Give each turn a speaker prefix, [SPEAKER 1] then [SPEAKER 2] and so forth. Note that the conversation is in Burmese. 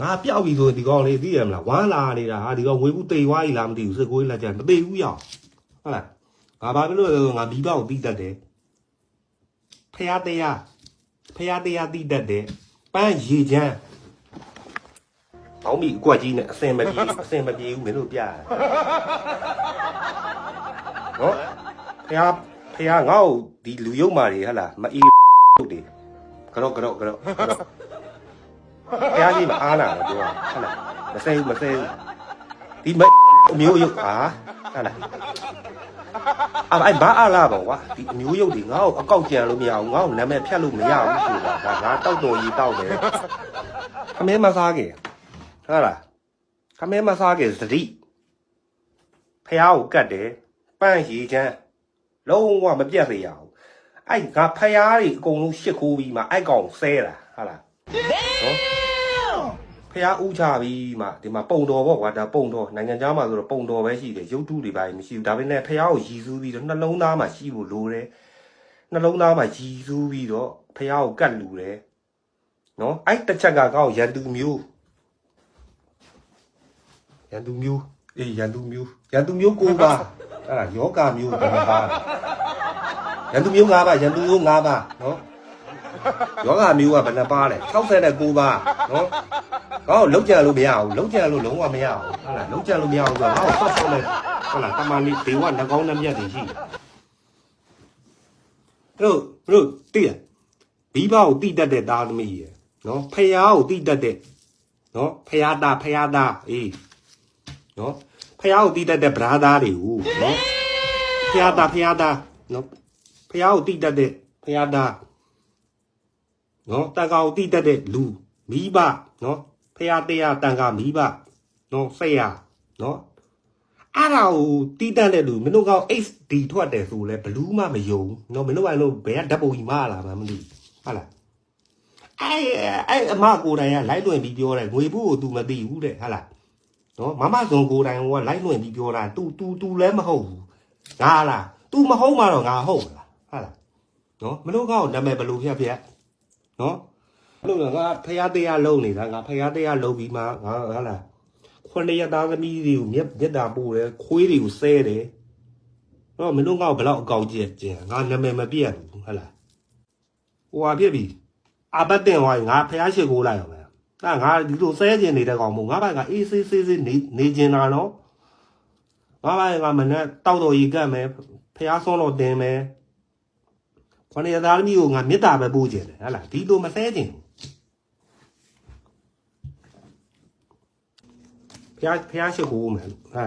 [SPEAKER 1] ငါပျောက်ပြီဆိုရင်ဒီကောင်လေးသိရမလားဝမ်းလာနေတာဟာဒီကောင်ဝေဘူးတိတ်သွားပြီလားမသိဘူးစစ်ကိုးလက်ကျန်မသိဘူးရအောင်ဟုတ်လားငါဘာဖြစ်လို့လဲဆိုတော့ငါမိဘကိုတိတတ်တယ်ဖះတရားဖះတရားတိတတ်တယ်ပန်းရေချမ်းပေါင်းမိအကွက်ကြီးနဲ့အစင်မပြေအစင်မပြေဘူးမင်းတို့ပြရနော်ဖះဖះငါ့ကိုဒီလူယုံမာတွေဟဟလားမအေးဟုတ်တယ်ကတော့ကတော့ကတော့ကတော့ ဖះကြီးမအားနာတော့ပြောဟုတ်လားမဆဲဘူးမဆဲဘူးဒီမအမျိုးရုပ်ဟာဟုတ်လားအဲ့အဲ့ဘာအားလာပေါ့ကွာဒီအမျိုးရုပ်တွေငါ့ကိုအကောက်ကြံလို့မရဘူးငါ့ကိုနာမည်ဖြတ်လို့မရဘူးဆိုတာဒါငါတောက်တော်ကြီးတောက်တယ်ခမဲမစားကြဟုတ်လားခမဲမစားကြသတိဖះကိုကတ်တယ်ပန့်ရီချမ်းလုံးဝမပြတ်စေရအောင်အဲ့ငါဖះတွေအကုန်လုံးရှစ်ခိုးပြီးမှအဲ့ကောင်ဆဲတာဟုတ်လားနော် ဖះဥချပြီးမှဒီမှာပုံတော်ပေါ့ကွာဒါပုံတော်နိုင်ငံသားမှာဆိုတော့ပုံတော်ပဲရှိတယ်ရုပ်တုတွေပါမရှိဘူးဒါပေမဲ့ဖះကိုရည်စူးပြီးတော့နှလုံးသားမှာရှိဖို့လိုတယ်နှလုံးသားမှာရည်စူးပြီးတော့ဖះကိုကတ်လူတယ်နော်အဲ့တစ်ချက်ကကောက်ရန်သူမျိုးရန်သူမျိုးအေးရန်သူမျိုးရန်သူမျိုးကိုပါအဲ့ဒါယောဂမျိုးဘယ်မှာပါရန်သူမျိုး၅ပါးရန်သူမျိုး၅ပါးနော် ယောဂမျိုးကဘယ်နှပါလဲ69ပါးနော်ငါ့ကိုလုံးကြံလို့မရဘူးလုံးကြံလို့လုံးဝမရဘူးဟုတ်လားလုံးကြံလို့မရဘူးဆိုတော့ငါ့ကိုဆော့ဆော့လိုက်ဟုတ်လားတမန်လေးဒေဝနှကောင်းနှမျက်တွေရှိတယ်တို့တို့တိရဘီဘာကိုတိတတ်တဲ့သားသမီးရယ်နော်ဖယားကိုတိတတ်တဲ့နော်ဖယားသားဖယားသားအေးနော်ဖယားကိုတိတတ်တဲ့ဗရာသားတွေဟူနော်ဖယားသားဖယားသားနော်ဖယားကိုတိတတ်တဲ့ဖယားသား နော်တန်ခါကိုတိတတ်တဲ့လူမိဘနော် ဖះတရားတန်ခါမိဘနော်ဆက်ရနော်အဲ့ဒါကိုတီးတတ်တဲ့လူမင်းတို့က HD ထွက်တယ်ဆိုလဲဘလူးမှမယုံနော်မင်းတို့ကလို့ဘယ်ကဓာတ်ပုံကြီးမလာမှမသိဟုတ်လားအဲ့အဲ့အမကိုယ်တိုင်ကလိုက်လွင်ပြီးပြောတယ်ငွေဘူးကို तू မသိဘူးတဲ့ဟုတ်လားနော်မမဇွန်ကိုယ်တိုင်ကလိုက်လွင်ပြီးပြောတာ तू तू तू လည်းမဟုတ်ဘူးငါလား तू မဟုတ်မှတော့ငါဟုတ်လားဟုတ်လားနော်မင်းတို့ကတော့နာမည်ဘလူးဖြတ်ဖြတ် နော်လို့ငါဖျားတရားလုံနေတာငါဖျားတရားလုံပြီးမှငါဟာလားခွန်းရသားသမီးတွေကိုမြက်မြက်တာပို့တယ်ခွေးတွေကိုဆဲတယ်တော့မင်းတို့ငါ့ကိုဘယ်လောက်အကောင်ကြီးကျင်ငါနာမည်မပြတ်ဘူးဟာလားဟိုဟာဖြစ်ပြီအပတ်တင်ဝိုင်းငါဖျားရှိခိုးလိုက်အောင်မယ်ဒါငါဒီလိုဆဲကျင်နေတဲ့ကောင်မို့ငါဘက်ကအေးဆေးဆေးဆေးနေနေကျင်တာနော်ငါဘက်ကမနဲ့တောက်တော်ကြီးကတ်မယ်ဖျားဆုံးတော့တင်မယ် ခွန်းရသားသမီးကိုငါမေတ္တာပဲပို့ကျင်တယ်ဟာလားဒီလိုမဆဲကျင်ဘူးဖះဖះရှိခိုးမယ်ဟာ